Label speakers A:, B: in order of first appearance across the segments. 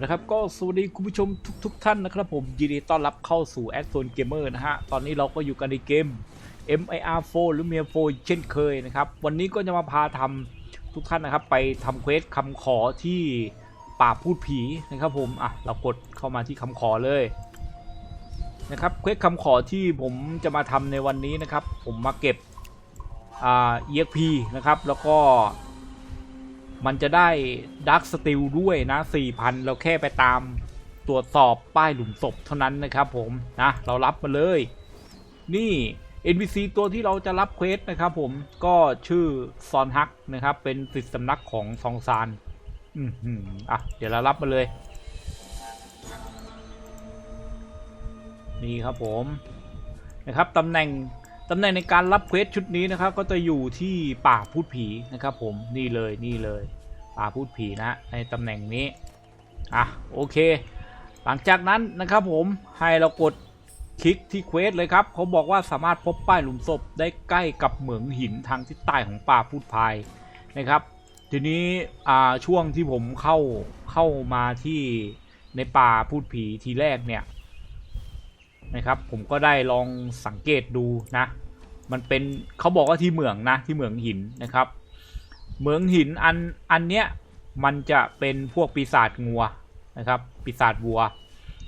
A: นะครับก็สวัสดีคุณผู้ชมทุกๆทท่านนะครับผมยินดีต้อนรับเข้าสู่แอดโซนเกมเมอร์นะฮะ ตอนนี้เราก็อยู่กันในเกม MIR4 หรือ MIR4 เช่นเคยนะครับ วันนี้ก็จะมาพาทำทุกท่านนะครับ ไปทำเควสคำขอที่ป่าพูดผีนะครับผม อะ เรากดเข้ามาที่คำขอเลยนะครับเควสคำขอที่ผมจะมาทำในวันนี้นะครับ ผมมาเก็บอ่า EXP นะครับแล้วก็ มันจะได้ดักสติลด้วยนะ 4,000 เราแค่ไปตามตรวจสอบป้ายหลุมศพเท่านั้นนะครับผมนะเรารับมาเลย นี่ NPC ตัวที่เราจะรับเควสนะครับผมก็ชื่อซอนฮักนะครับ เป็นสิทธิสำนักของซองซานอืมอะ เดี๋ยวเรารับมาเลย นี่ครับผมนะครับตำแหน่ง ตำแหน่งในการรับเควสชุดนี้นะครับ ก็จะอยู่ที่ป่าพูดผีนะครับผมนี่เลยนี่เลย ป่าพูดผีนะในตำแหน่งนี้อะโอเค หลังจากนั้นนะครับผมให้เรากดคลิกที่เควสเลยครับเขาบอกว่าสามารถพบป้ายหลุมศพได้ใกล้กับเหมืองหินทางทิศใต้ของป่าพูดพายนะครับ ทีนี้อ่าช่วงที่ผมเข้าเข้ามาที่ในป่าพูดผีทีแรกเนี่ย นะครับ ผมก็ได้ลองสังเกตดูนะ มันเป็นเขาบอกว่าที่เหมืองนะที่เหมืองหินนะครับ เหมืองหินอันอันเนี้ยมันจะเป็นพวกปีศาจงัวนะครับ ปีศาจวัว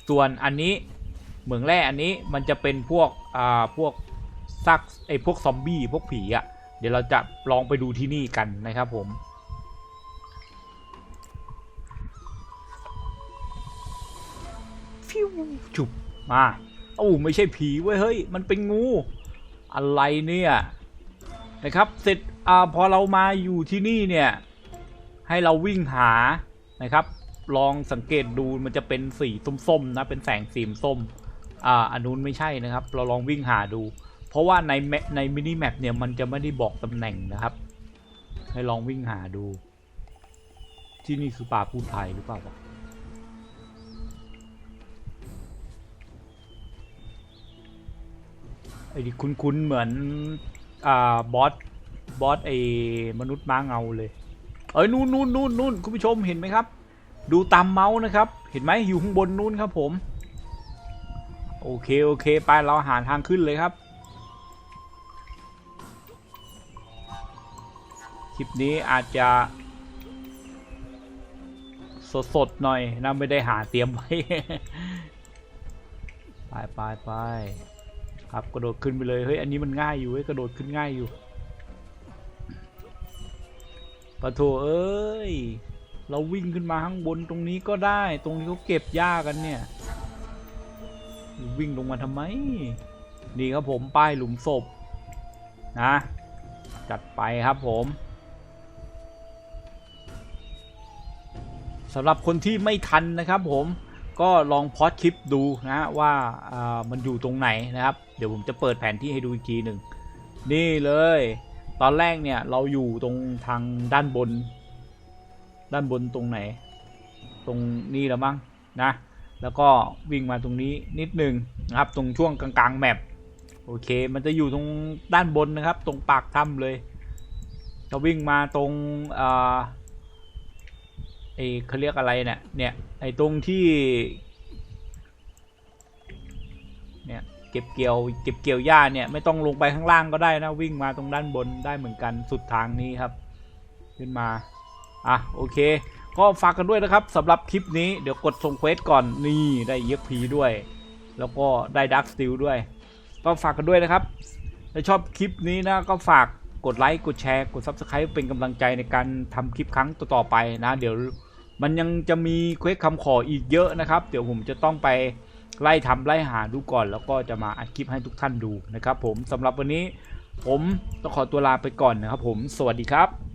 A: ส่วนอันนี้เหมืองแร่อันนี้มันจะเป็นพวกอ่าพวกซักไอพวกซอมบี้พวกผีอะ่ะเดี๋ยวเราจะลองไปดูที่นี่กันนะครับผมฟิวจุบมา โอ้ไม่ใช่ผีเว้ยเฮ้ยมันเป็นงู อะไรเนี่ยนะครับเสร็จอ่าพอเรามาอยู่ที่นี่เนี่ยให้เราวิ่งหานะครับ ลองสังเกตดูมันจะเป็นสีส้มๆนะเป็นแสงสีส้มอ่าอันนู้นไม่ใช่นะครับ เราลองวิ่งหาดู เพราะว่าในแมในมินิแมปเนี่ยมันจะไม่ได้บอกตำแหน่งนะครับ ให้ลองวิ่งหาดู ที่นี่คือป่าพูดไทยหรือเปล่า อ้ที่คุ้นๆเหมือน อ่าบอสบอสไอ้มนุษย์ม้าเงาเลย เอ้ยนู่นนู่นนู่นนู่นคุณผู้ชมเห็นไหมครับ ดูตามเมาส์นะครับ เห็นไหมอยู่ข้างบนนู่นครับผม โอเคโอเคไปเราหาทางขึ้นเลยครับคลิปนี้อาจจะสดๆหน่อยนะไม่ได้หาเตรียมไว้ ไปไปไป ครับกระโดดขึ้นไปเลยเฮ้ยอันนี้มันง่ายอยู่เฮ้ยกระโดดขึ้นง่ายอยู่ปะโถเอ้ยเราวิ่งขึ้นมาข้างบนตรงนี้ก็ได้ ตรงที่เขาเก็บหญ้ากันเนี่ย วิ่งลงมาทำไม นี่ครับผมป้ายหลุมศพนะจัดไปครับผมสำหรับคนที่ไม่ทันนะครับผม ก็ลองพอดคลิปดูนะว่าามันอยู่ตรงไหนนะครับ เดี๋ยวผมจะเปิดแผนที่ให้ดูอีกทีหนึ่งนี่เลย ตอนแรกเนี่ยเราอยู่ตรงทางด้านบน ด้านบนตรงไหน ตรงนี้แล้วมั้งนะแล้วก็วิ่งมาตรงนี้นิดหนึ่งนะครับ ตรงช่วงกลางๆแมปโอเค มันจะอยู่ตรงด้านบนนะครับ ตรงปากถ้ำเลยเราวิ่งมาตรงอ่า ไอ้เขาเรียกอะไรเนี่ยเนี่ยไอ้ตรงที่เนี่ยเก็บเกี่ยวเก็บเกี่ยวหญ้าเนี่ยไม่ต้องลงไปข้างล่างก็ได้นะวิ่งมาตรงด้านบนได้เหมือนกันสุดทางนี้ครับ ขึ้นมาอะโอเค ก็ฝากกันด้วยนะครับสำหรับคลิปนี้เดี๋ยวกดส่งเควสก่อนนี่ได้เย็กพีด้วย แล้วก็ได้ดักสติลด้วย ก็ฝากกันด้วยนะครับถ้าชอบคลิปนี้นะก็ฝาก กดไลค์กดแชร์กด Subscribe เป็นกำลังใจในการทำคลิปครั้งต่อๆไปนะ เดี๋ยวมันยังจะมีเควสคำขออีกเยอะนะครับ เดี๋ยวผมจะต้องไปไล่ทำไล่หาดูก่อน แล้วก็จะมาอัดคลิปให้ทุกท่านดูนะครับ ผมสำหรับวันนี้ผมต้องขอตัวลาไปก่อนนะครับ ผมสวัสดีครับ